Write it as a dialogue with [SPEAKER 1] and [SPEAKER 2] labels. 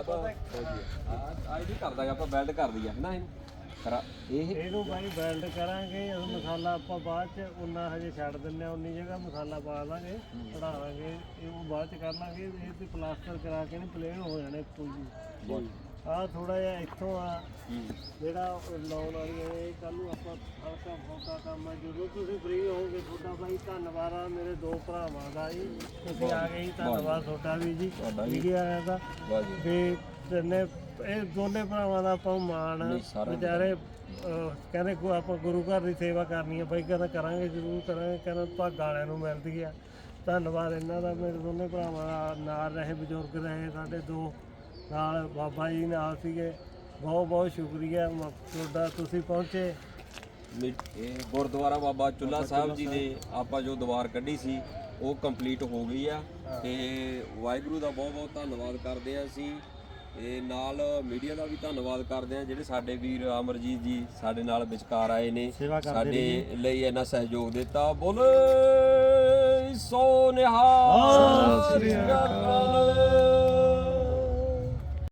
[SPEAKER 1] ਅੱਜ ਵੀ ਕਰ ਦਾਂਗੇ ਆਪਾਂ ਬੈਲਟ ਕਰ ਦਈਏ ਕਰਾ ਇਹ?
[SPEAKER 2] ਇਹਨੂੰ ਬਾਈ ਵੈਲਡ ਕਰਾਂਗੇ ਉਹ ਮਸਾਲਾ ਆਪਾਂ ਬਾਅਦ ਚ ਉਹਨਾਂ ਹਜੇ ਛੱਡ ਦਿੰਨੇ ਆ ਉਨੀ ਜਗ੍ਹਾ ਮਸਾਲਾ ਪਾ ਦਾਂਗੇ ਚੜਾ ਲਾਂਗੇ ਇਹ ਉਹ ਬਾਅਦ ਚ ਕਰ ਲਾਂਗੇ ਇਹ ਤੇ ਪਲਾਸਟਰ ਕਰਾ ਕੇ ਨੇ ਪਲੇਨ ਹੋ ਜਾਣੇ ਪੂਰੀ। ਆ ਥੋੜਾ ਜਿਹਾ ਇੱਥੋਂ ਆ। ਜਿਹੜਾ ਲਾਉਣ ਵਾਲੀ ਹੈ ਕੱਲ ਨੂੰ ਆਪਾਂ ਹਲਕਾ ਫੋਕਾ ਕੰਮ ਆ। ਜਦੋਂ ਤੁਸੀਂ ਫ੍ਰੀ ਹੋਵੋਗੇ ਤੁਹਾਡਾ ਬਾਈ ਧੰਨਵਾਦ ਆ ਮੇਰੇ ਦੋ ਭਰਾਵਾਂ ਦਾ ਜੀ। ਤੁਸੀਂ ਆ ਗਏ ਜੀ ਧੰਨਵਾਦ ਤੁਹਾਡਾ ਵੀ ਜੀ। ਵੀਡੀਓ ਆਇਆ ਦਾ। ਤੇ ਤਿੰਨੇ ਇਹ ਦੋਨੇ ਭਰਾਵਾਂ ਦਾ ਆਪਾਂ ਮਾਣ। ਵਿਚਾਰੇ ਕਹਿੰਦੇ ਕੋ ਆਪਾਂ ਗੁਰੂ ਘਰ ਦੀ ਸੇਵਾ ਕਰਨੀ ਹੈ ਬਾਈ ਕਹਿੰਦਾ ਕਰਾਂਗੇ ਜ਼ਰੂਰ ਕਰਾਂਗੇ। ਕਹਿੰਦਾ ਭਾਗ ਵਾਲਿਆਂ ਨੂੰ ਮਿਲਦੀ ਆ। ਧੰਨਵਾਦ ਇਹਨਾਂ ਦਾ ਮੇਰੇ ਦੋਨੇ ਭਰਾਵਾਂ ਦਾ। ਨਾਲ ਰਹੇ ਬਜ਼ੁਰਗ ਰਹੇ ਸਾਡੇ ਦੋ। ਨਾਲ ਬਾਬਾ ਜੀ ਨਾਲ ਸੀਗੇ। ਬਹੁਤ ਬਹੁਤ ਸ਼ੁਕਰੀਆ। ਮ- ਤੁਹਾਡਾ ਤੁਸੀਂ ਪਹੁੰਚੇ।
[SPEAKER 1] ਮਿ- ਇਹ ਗੁਰਦੁਆਰਾ ਬਾਬਾ ਚੁੱਲਾ ਸਾਹਿਬ ਜੀ ਦੇ ਆਪਾਂ ਜੋ ਦੀਵਾਰ ਕੱਢੀ ਸੀ ਉਹ ਕੰਪਲੀਟ ਹੋ ਗਈ ਆ। ਤੇ ਵਾਹਿਗੁਰੂ ਦਾ ਬਹੁਤ ਬਹੁਤ ਧੰਨਵਾਦ ਕਰਦੇ ਆ ਅਸੀਂ। ਤੇ ਨਾਲ ਮੀਡੀਆ ਦਾ ਵੀ ਧੰਨਵਾਦ ਕਰਦੇ ਆ ਜਿਹੜੇ ਸਾਡੇ ਵੀਰ ਅਮਰਜੀਤ ਜੀ ਸਾਡੇ ਨਾਲ ਵਿਚਕਾਰ ਆਏ ਨੇ। ਸਾਡੇ ਲਈ ਇਹਨਾਂ ਸਹਿਯੋਗ ਦਿੱਤਾ। ਬੋਲੇ ਸੋ ਨਿਹਾਲ।
[SPEAKER 2] ਸਤਿ ਸ੍ਰੀ
[SPEAKER 1] ਅਕਾਲ।